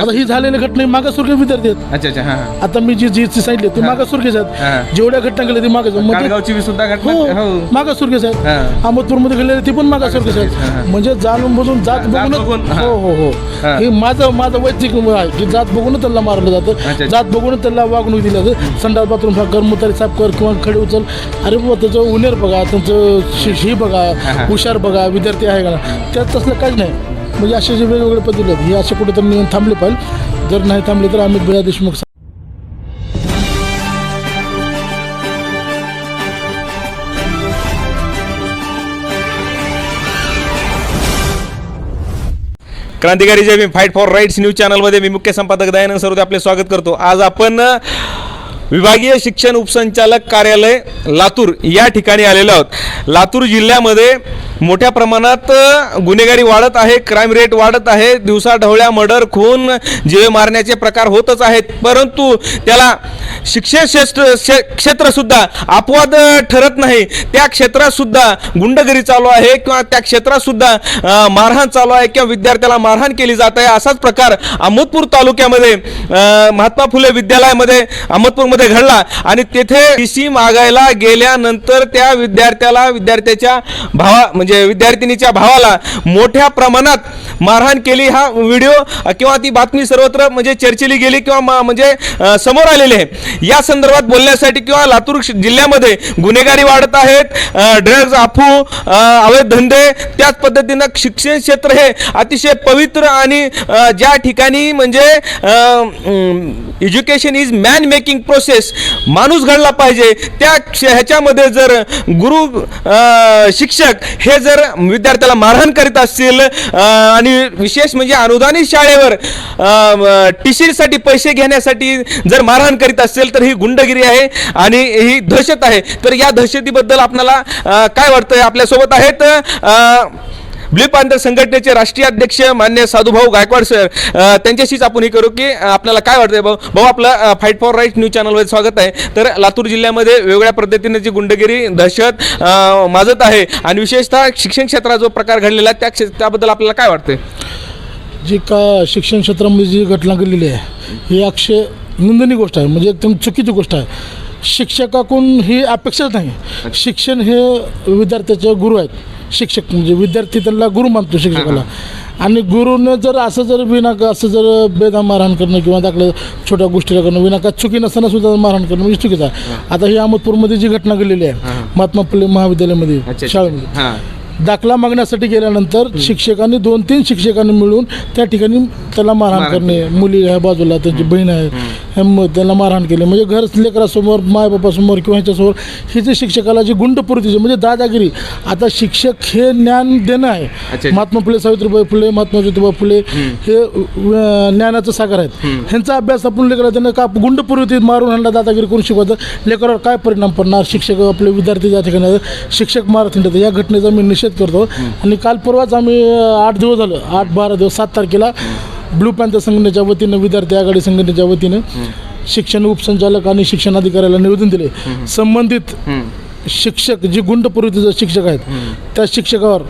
आता ही झालेली घटना मागासवर्गीय विद्यार्थी आहेत. अच्छा अच्छा हा हा. आता मी जी जी सांगितली ती मागासवर्गीय हा. आहेत जेवढ्या घटना घडल्या ती मागास बी सुद्धा घटना हो हो. मागासवर्गीय आहेत. हा. अहमदपूरमध्ये घडलेले ती पण मागासवर्गीय आहेत. म्हणजे जाणून बुजून जात जात बघून बघून, हा. हो हो हो. हा. हे माझं माझं वैयक्तिक मत आहे की जात बघून त्याला मारलं अच्छा, जातं. अच्छा. जात बघून त्याला वागणूक दिली जाते. संडास बाथरूम साफ कर मुतारी साफ कर किंवा खडे उचल. अरे बाबा त्याचं उन्हेर बघा त्यांचं शि- ही बघा हा. हुशार बघा विद्यार्थी आहे का त्यात तसलं काहीच नाही. म्हणजे असे जे वेगवेगळे पद्धती आहेत हे असे कुठेतरी नियम थांबले पाहिजे. जर नाही थांबले तर अमित भैया देशमुख क्रांतिकारी जय मी फाईट फॉर राईट्स न्यूज चॅनलमध्ये मी मुख्य संपादक दयानंद सरोदे आपले स्वागत करतो. आज आपण विभागीय शिक्षण उपसंचालक कार्यालय लातूर या ठिकाणी आलेलो आहोत. लातूर जिल्ह्यामध्ये मोठ्या प्रमाणात गुन्हेगारी वाढत आहे क्राईम रेट वाढत आहे. दिवसाढवळ्या मर्डर खून जीवे मारण्याचे प्रकार होतच आहेत. परंतु त्याला शिक्षण क्षेत्र शे क्षेत्रसुद्धा अपवाद ठरत नाही. त्या क्षेत्रातसुद्धा गुंडगिरी चालू आहे किंवा त्या क्षेत्रातसुद्धा मारहाण चालू आहे किंवा विद्यार्थ्याला मारहाण केली जात आहे. असाच प्रकार अहमदपूर तालुक्यामध्ये महात्मा फुले विद्यालयामध्ये मध्ये घडला. आणि तेथे टी सी मागायला गेल्यानंतर त्या विद्यार्थ्याला विद्यार्थ्याच्या भावा म्हणजे विद्यार्थिनीच्या भावाला मोठ्या प्रमाणात मारहाण केली हा व्हिडिओ किंवा ती बातमी सर्वत्र म्हणजे चर्चेली गेली किंवा मा- म्हणजे समोर आलेली आहे. या संदर्भात बोलण्यासाठी किंवा लातूर जिल्ह्यामध्ये गुन्हेगारी वाढत आहेत ड्रग्ज अफू अवैध धंदे त्याच पद्धतीनं शिक्षण क्षेत्र हे अतिशय पवित्र आणि ज्या ठिकाणी म्हणजे education is man making process माणूस घडला पाहिजे. त्या क्ष- ह्याच्यामध्ये जर गुरु शिक्षक हे जर विद्यार्थ्याला मारहाण करीत असतील आणि विशेष म्हणजे अनुदानित शाळेवर टी सीसाठी पैसे घेण्यासाठी जर मारहाण करीत असेल तर ही गुंडगिरी आहे आणि ही दहशत आहे. तर या दहशतीबद्दल आपल्याला काय वाटतं आपल्यासोबत आहेत ब्ल्यू पांथर संघटनेचे राष्ट्रीय अध्यक्ष मान्य साधुभाऊ गायकवाड सर त्यांच्याशीच आपण हे करू की आपल्याला काय वाटतंय भाऊ? भाऊ आपलं फाईट फॉर राईट न्यूज चॅनलमध्ये स्वागत आहे. तर लातूर जिल्ह्यामध्ये वेगवेगळ्या पद्धतीने जी गुंडगिरी दहशत माजत आहे आणि विशेषतः शिक्षण क्षेत्रात जो प्रकार घडलेला आहे त्या त्याबद्दल आपल्याला काय वाटतंय? जी का शिक्षण क्षेत्रामध्ये जी घटना घडलेली आहे ही अक्षय निंदनीय गोष्ट आहे. म्हणजे एकदम चुकीची गोष्ट आहे. शिक्षकाकडून ही अपेक्षाच नाही. शिक्षण हे विद्यार्थ्याचे गुरु आहेत. शिक्षक म्हणजे विद्यार्थी त्यांना गुरु मानतो शिक्षकाला. आणि गुरुनं जर असं जर विनाक असं जर बेदाम मारहाण करणं किंवा दाखलं छोट्या गोष्टीला करणं विनाका चुकी नसताना सुद्धा मारहाण करणं म्हणजे चुकीचं आहे. आता ही अहमदपूरमध्ये जी घटना घडलेली आहे महात्मा फुले महाविद्यालयामध्ये शाळेमध्ये. दाखला मागण्यासाठी गेल्यानंतर शिक्षकांनी दोन तीन शिक्षकांनी मिळून त्या ठिकाणी त्याला मारहाण करणे मुली ह्या बाजूला त्यांची बहीण आहे हे त्याला मारहाण केली. म्हणजे घर लेकरासमोर मायबापासमोर किंवा ह्याच्यासमोर ही जी शिक्षकाला जी गुंडपूर्तीची म्हणजे दादागिरी. आता शिक्षक हे ज्ञान देणं आहे. महात्मा फुले सावित्रीबाई फुले महात्मा ज्योतिबा फुले हे ज्ञानाचं सागर आहेत. ह्यांचा अभ्यास आपण लेकरा त्यांना का गुंडपूर्ती मारून ह्यांना दादागिरी करून शिकवतं लेकरावर काय परिणाम पडणार? शिक्षक आपले विद्यार्थी त्या ठिकाणी. शिक्षक मारत या घटनेचा मी निषेध करतो. आणि काल परवाच आम्ही आठ दिवस झालं. आठ बारा दिवस सात तारखेला ब्लू पॅन्थर संघटनेच्या वतीनं विद्यार्थी आघाडी संघटनेच्या वतीनं शिक्षण उपसंचालक आणि शिक्षण अधिकाऱ्याला निवेदन दिले. संबंधित शिक्षक जे गुंडपूर्वीचे शिक्षक आहेत त्या शिक्षकावर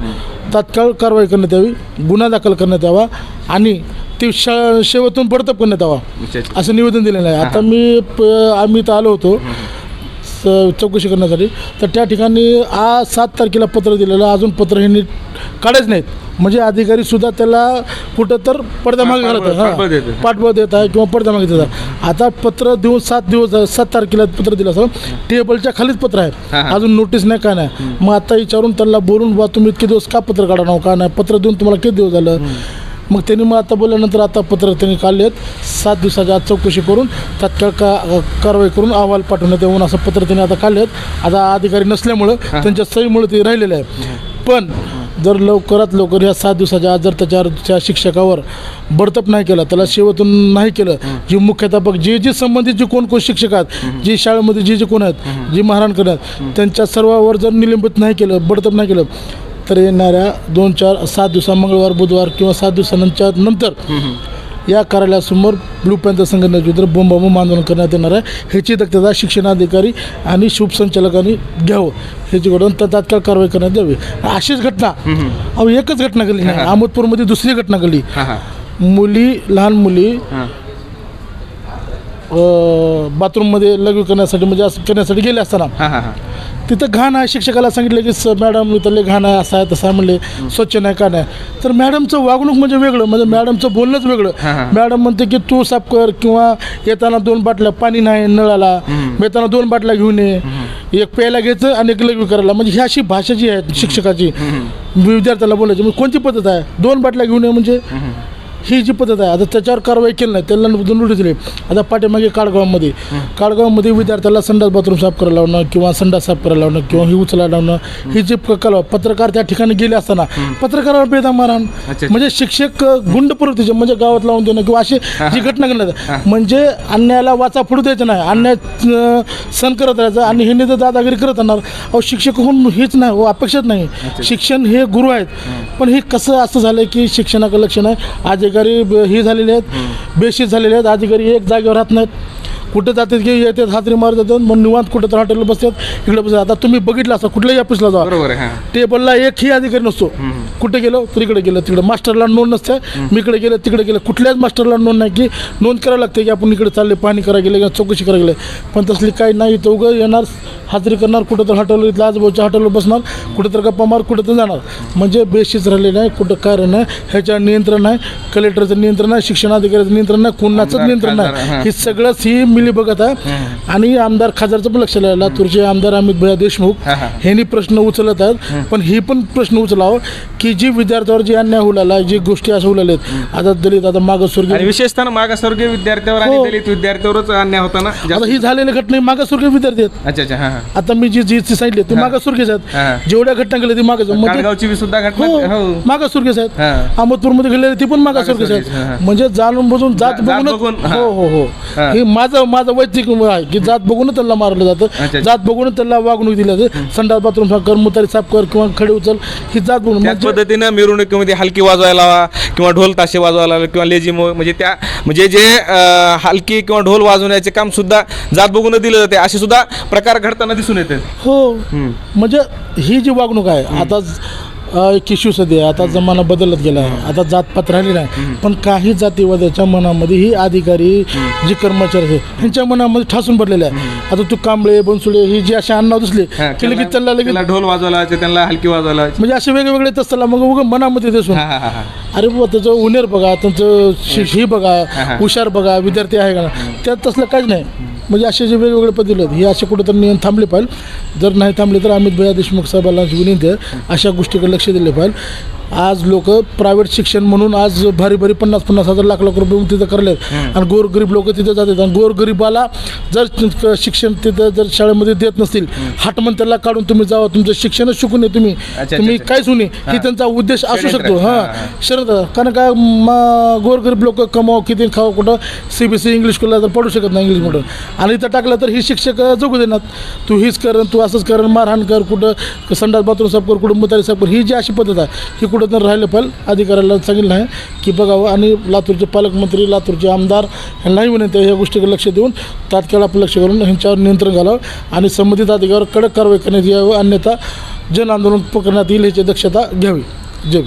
तात्काळ कारवाई करण्यात यावी गुन्हा दाखल करण्यात यावा आणि ती शा शेवटून बडतप करण्यात यावा. असं निवेदन दिलेलं आहे. आता मी प- आम्ही इथं आलो होतो. चौकशी करण्यासाठी. तर त्या ठिकाणी आज सात तारखेला पत्र दिलेलं अजून पत्र हे नीट काढायच नाहीत. म्हणजे अधिकारी सुद्धा त्याला कुठं तर पडद्यामागे घालत पाठबळ देत आहे. हां पाठबळ देत आहे किंवा पडद्यामागे देत आहे आता पत्र देऊन सात दिवस झाले, सात तारखेला पत्र दिलं असं. टेबलच्या खालीच पत्र हां, आहे हां. अजून नोटीस नाही काय नाही. मग आता विचारून त्यांना बोलून बा तुम्ही इतके दिवस का पत्र काढा नाव का नाही? पत्र देऊन तुम्हाला किती दिवस झालं? मग त्यांनी मग आता बोलल्यानंतर आता पत्र त्यांनी काढले आहेत सात दिवसाच्या आज चौकशी करून तात्काळ का कारवाई करून अहवाल पाठवण्यात येऊन असं पत्र त्यांनी आता काढले आहेत आता अधिकारी नसल्यामुळं त्यांच्या सहीमुळे ते राहिलेलं आहे पण जर लवकरात लवकर या सात दिवसाच्या आज जर त्याच्यावर त्या शिक्षकावर बडतप नाही केला त्याला शेवटून नाही केलं जे मुख्याध्यापक जे जे संबंधित जे कोण कोण शिक्षक आहेत जे शाळेमध्ये जे जे कोण आहेत जे महाराण आहेत त्यांच्या सर्वावर जर निलंबित नाही केलं बडतप नाही केलं तर येणाऱ्या दोन चार सात दिवसा मंगळवार बुधवार किंवा सात दिवसानंतर नंतर या कार्यालयासमोर ब्लू पॅन्थर संघटनेच्या विरुद्ध बोंबाबोंब आंदोलन करण्यात येणार आहे. ह्याची दक्षता शिक्षणाधिकारी आणि शुभसंचालकांनी घ्यावं. ह्याच्याकडून तर तात्काळ कारवाई करण्यात यावी. अशीच घटना. अहो एकच घटना घडली नाही. अहमदपूरमध्ये दुसरी घटना घडली. मुली लहान मुली बाथरूममध्ये लघवी करण्यासाठी म्हणजे असं करण्यासाठी गेले असताना. तिथं घाण आहे. शिक्षकाला सांगितलं की स मॅडम इथं लय घाण आहे असं आहे तसं आहे. म्हणले स्वच्छ नाही का नाही? तर मॅडमचं वागणूक म्हणजे वेगळं. म्हणजे मॅडमचं बोलणंच. वेगळं. मॅडम म्हणते की तू साफ कर किंवा येताना दोन बाटल्या पाणी नाही नळाला. येताना दोन बाटल्या घेऊन ये. एक प्यायला घ्यायचं आणि एक लघवी करायला. म्हणजे ही अशी भाषा जी आहे शिक्षकाची विद्यार्थ्याला बोलायची. म्हणजे कोणती पद्धत आहे? दोन बाटल्या घेऊन ये म्हणजे? ही जी पद्धत आहे आता त्याच्यावर कारवाई केली नाही त्याला नोटीस दिली. आता पाठीमागे काळगावमध्ये काळगावमध्ये विद्यार्थ्याला संडास बाथरूम साफ करायला लावणं किंवा संडास साफ करायला लावणं किंवा ही उचलायला लावणं ही जी कला पत्रकार त्या ठिकाणी गेले असताना पत्रकारावर बेदम मारहाण अच्छा. म्हणजे शिक्षक गुंड प्रवृत्तीचे म्हणजे गावात लावून देणं किंवा अशी जी घटना घडणार म्हणजे अन्यायाला वाचा फोडू द्यायचं नाही अन्याय सहन करत राहायचं आणि हे तर दादागिरी करत राहणार. अहो शिक्षकहून हेच नाही हो अपेक्षाच नाही. शिक्षण हे गुरु आहेत. पण हे कसं असं झालं की शिक्षणाकडे लक्ष नाही? अधिकारी ब- हे झालेले आहेत बेशीत झालेले आहेत अधिकारी एक जागेवर राहत नाहीत. कुठं जातात की येतात हातरी मारत जातात मग निवांत कुठं तर हॉटेलला बसतात इकडे बसतात. आता तुम्ही बघितलं असं कुठल्याही ऑफिसला जा. बरोबर आहे हां. टेबलला एकही अधिकारी नसतो. कुठे गेलो तर इकडे गेलं तिकडे. मास्टरला नोंद नसते. मी इकडे गेलं तिकडे गेलं. कुठल्याच मास्टरला नोंद नाही की नोंद करावं लागते की आपण इकडे चालले पाहणी करायला गेले किंवा चौकशी करायला गेले. पण तसली काही नाही तर उगं येणार हाजरी करणार कुठं तर हॉटेल इथल्या आजूबाजूच्या हॉटेलवर बसणार कुठं तर गप्पा मार कुठं तर जाणार. म्हणजे बेशीच राहिलेलं आहे कुठं कारण नाही ह्याच्यावर नियंत्रण नाही कलेक्टरचं नियंत्रण नाही शिक्षणाधिकाऱ्याचं नियंत्रण नाही कुणाचंच नियंत्रण नाही. हां. हे सगळंच ही मिली बघत आहे. आणि आमदार खासदारचं पण लक्ष लागलं लातूरचे आमदार अमित भैया देशमुख. ह्यांनी प्रश्न उचलत आहेत. पण ही पण प्रश्न उचलावं की जी विद्यार्थ्यावर जी अन्याय होऊ लागला जी गोष्टी अशा होऊ लागल्यात आता दलित आता मागासवर्गीय विशेषतः मागासवर्गीय विद्यार्थ्यावर आणि हो. दलित विद्यार्थ्यावरच अन्याय होता ना आता ही झालेली घटना ही मागासवर्गीय विद्यार्थी आहेत. अच्छा अच्छा. हां हां. आता मी जी जी सांगितली ती मागासवर्गीयच हां. आहेत जेवढ्या घटना घडल्या ती मागास म्हणजे काळगावची बी सुद्धा घटना हो. हो. मागासवर्गीयच आहेत. हां. अहमदपूरमध्ये घडलेली ती पण मागासवर्गीयच मागासवर्गीय, हां, आहेत. म्हणजे जाणून बुजून जात बघून, हां. हो हो हो. हां. हे माझं माझं वैयक्तिक आहे की जात बघूनच त्यांना मारलं जातं. जात बघूनच त्यांना वागणूक दिली जाते. संडास बाथरूम साफ कर मुतारी साफ कर किंवा खडे उचल ही जात बघून त्याच म्हणजे पद्धतीनं मिरवणुकीमध्ये हलकी वाजवायला लावा किंवा ढोल ताशे वाजवायला लावा किंवा लेझिम म्हणजे त्या म्हणजे जे हलकी किंवा ढोल वाजवण्याचे काम सुद्धा जात बघून दिलं जाते. असे सुद्धा प्रकार घडताना दिसून येते हो. म्हणजे ही जी वागणूक आहे आता अ, एक इश्यू सध्या आहे. आता जमाना बदलत गेला आहे. आता जातपात राहिली नाही. पण काही जातीवाद्याच्या मनामध्ये ही अधिकारी जे कर्मचारी आहेत ह्यांच्या मनामध्ये ठासून पडलेले आहे. आता तू कांबळे बनसुळे ही जी अशी अण्णाव दिसले हां, की लगेच त्यांना लगेच ढोल लावायचे, त्यांना हलकी लावायची. म्हणजे असे वेगवेगळे तसला मग उगं मनामध्ये दिसून. हां, हां, हां, हां. अरे बाबा त्याचं उन्हेर बघा त्यांचं शि- ही बघा. हुशार बघा विद्यार्थी आहे का त्यात तसलं काहीच नाही. म्हणजे असे जे वेगवेगळे पद्धती आहेत हे असे कुठं तर नियम थांबले पाहिजे. जर नाही थांबले तर अमित भैया देशमुख साहेबांना विनंती आहे अशा गोष्टीकडे लक्ष दिले पाहिजे. आज लोक प्रायव्हेट शिक्षण म्हणून आज भारी भारी पन्नास पन्नास हजार लाख लाख रुपये तिथं करलेत. आणि गोरगरीब लोक तिथं जातात. आणि गोरगरिबाला जर शिक्षण तिथं जर शाळेमध्ये देत नसतील हाटमन त्याला काढून तुम्ही जावा. तुमचं शिक्षणच शिकून नये तुम्ही. तुम्ही. काय सुनी ही. त्यांचा उद्देश असू. शकतो. हां, शरद कारण काय म- गोरगरीब लोक कमाव किती खावं कुठं? सी बी सी इंग्लिश स्कूलला तर पडू शकत नाही इंग्लिश म्हणून आणि इथं टाकलं तर ही शिक्षक जगू देणार. तू हीच कर तू असंच कर मारहाण कर कुठं? संडास बाथरूम साफ कर कुठं? मुतारी साफ कर. ही जी अशी पद्धत आहे ही कुठं तर राहिलं पाहिजे अधिकाऱ्याला सांगितलं आहे की बघावं आणि लातूरचे पालकमंत्री लातूरचे आमदार ह्यांनाही विनंती आहे या गोष्टीकडे लक्ष देऊन तात्काळ आपलं लक्ष घालून ह्यांच्यावर नियंत्रण घालावं आणि संबंधित अधिकाऱ्यावर कडक कारवाई करण्यात यावं अन्यथा जन आंदोलन पकडण्यात येईल ह्याची दक्षता घ्यावी. जय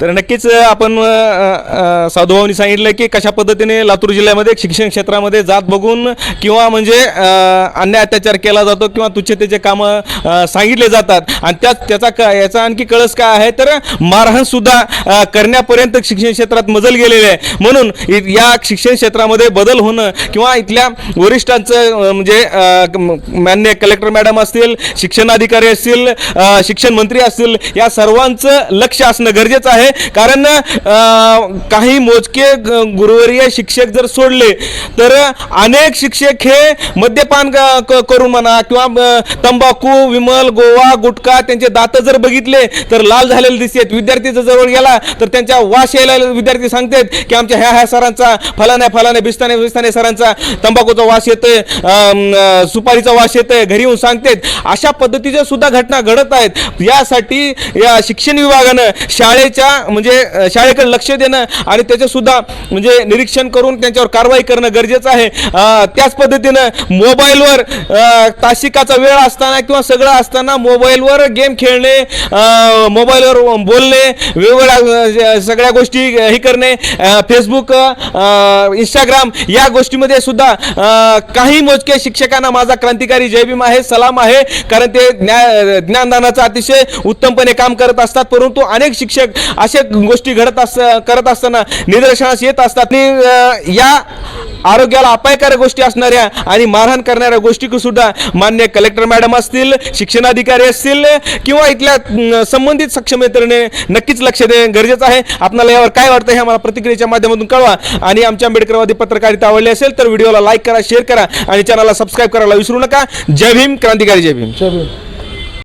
तर नक्कीच आपण अ, साधूभाऊनी सांगितलं की कशा पद्धतीने लातूर जिल्ह्यामध्ये शिक्षण क्षेत्रामध्ये जात बघून किंवा म्हणजे अन्याय अत्याचार केला जातो किंवा तुच्छतेचे कामं सांगितले जातात. आणि त्याच त्याचा क याचा आणखी कळस काय आहे? तर मारहाणसुद्धा करण्यापर्यंत शिक्षण क्षेत्रात मजल गेलेले आहे. म्हणून इ- या शिक्षण क्षेत्रामध्ये बदल होणं किंवा इथल्या वरिष्ठांचं म्हणजे मान्य कलेक्टर मॅडम असतील शिक्षणाधिकारी असतील शिक्षण मंत्री असतील या सर्वांचं लक्ष असणं गरजेचं आहे. कारण काही मोजके गुरुवरीय गुरुवर्य शिक्षक जर सोडले तर अनेक शिक्षक हे मद्यपान क- करून म्हणा किंवा तंबाखू विमल गोवा गुटखा त्यांचे दात जर बघितले तर लाल झालेले दिसतात. विद्यार्थी जर जवळ गेला तर त्यांच्या वास यायला विद्यार्थी सांगतात की आमच्या ह्या ह्या सरांचा फलाने फलाण्या बिस्ताने बिस्ताने सरांचा तंबाखूचा वास येतोय सुपारीचा वास येतोय. घरी येऊन सांगतात. अशा पद्धतीच्या सुद्धा घटना घडत आहेत. यासाठी या शिक्षण विभागानं शाळेच्या म्हणजे शाळेकडे लक्ष देणं आणि त्याचे सुद्धा म्हणजे निरीक्षण करून त्यांच्यावर कारवाई करणं गरजेचं आहे. त्याच पद्धतीनं मोबाईलवर तासिकाचा वेळ असताना किंवा सगळं असताना मोबाईलवर गेम खेळणे मोबाईलवर बोलणे वेगवेगळ्या सगळ्या गोष्टी हे करणे फेसबुक इंस्टाग्राम या गोष्टीमध्ये सुद्धा काही मोजक्या शिक्षकांना माझा क्रांतिकारी जय भीम आहे सलाम आहे. कारण ते ज्ञा ज्ञानदानाचं अतिशय उत्तमपणे काम करत असतात. परंतु अनेक शिक्षक अशा गोष्टी घडत अस करत असताना निदर्शनास येत असतात. आणि या आरोग्याला अपायकारक गोष्टी असणाऱ्या आणि मारहाण करणाऱ्या गोष्टी सुद्धा मान्य कलेक्टर मॅडम असतील शिक्षणाधिकारी असतील किंवा इथल्या संबंधित सक्षम यंत्रणेने नक्कीच लक्ष देणे गरजेचं आहे. आपल्याला यावर काय वाटतं हे आम्हाला प्रतिक्रियेच्या माध्यमातून कळवा. आणि आमच्या आंबेडकरवादी पत्रकारिता आवडली असेल तर व्हिडिओला लाईक करा शेअर करा आणि चॅनलला सबस्क्राईब करायला विसरू नका. जय भीम क्रांतिकारी जय भीम. जय भीम.